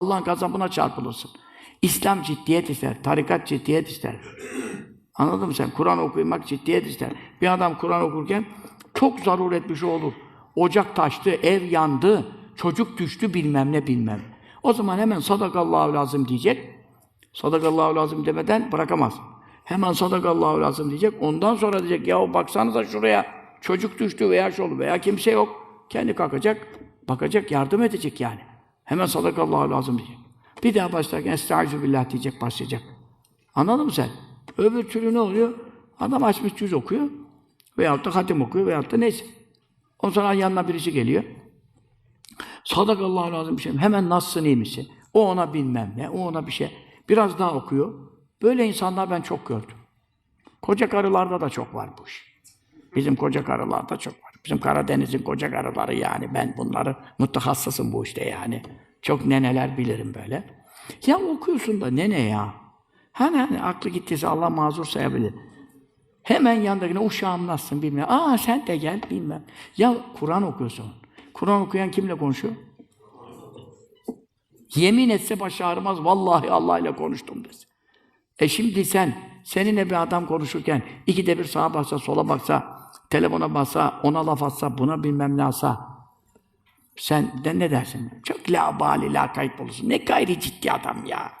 Allah'ın gazabına çarpılırsın. İslam ciddiyet ister, tarikat ciddiyet ister. Anladın mı sen? Kur'an okumak ciddiyet ister. Bir adam Kur'an okurken çok zaruret bir şey olur. Ocak taştı, ev yandı, çocuk düştü bilmem ne bilmem. O zaman hemen sadakallahu lazım diyecek. Sadakallahu lazım demeden bırakamaz. Hemen sadakallahu lazım diyecek. Ondan sonra diyecek ya baksanıza şuraya çocuk düştü veya şu oldu veya kimse yok. Kendi kalkacak, bakacak, yardım edecek yani. Hemen sadakallahu lazım diyecek. Bir daha başlarken estaizu billah diyecek, başlayacak. Anladın mı sen? Öbür türlü ne oluyor? Adam açmış cüz okuyor. Veyahut da hatim okuyor veyahut da neyse. Ondan sonra yanına birisi geliyor. Sadakallahu lazım bir şey. Hemen nasılsın iyi misin? O ona bilmem ne, o ona bir şey. Biraz daha okuyor. Böyle insanlar ben çok gördüm. Koca karılarda da çok var bu iş. Bizim koca karılarda çok var. Bizim Karadeniz'in koca karıları yani. Ben bunları mutahassısım bu işte yani. Çok neneler bilirim böyle. Ya okuyorsun da nene ya. Hani hani aklı gittiyse Allah mazur sayabilir. Hemen yanındakine uşağım nasılsın bilmem. Aa sen de gel bilmem. Ya Kur'an okuyorsun. Kur'an okuyan kimle konuşuyor? Yemin etse başı ağrımaz. Vallahi Allah ile konuştum desin. E şimdi sen, seninle bir adam konuşurken ikide bir sağa baksa, sola baksa, telefona baksa, ona laf atsa, buna bilmem ne atsa, sen de ne dersin? Çok labali, lakayt olursun. Ne gayri ciddi adam ya.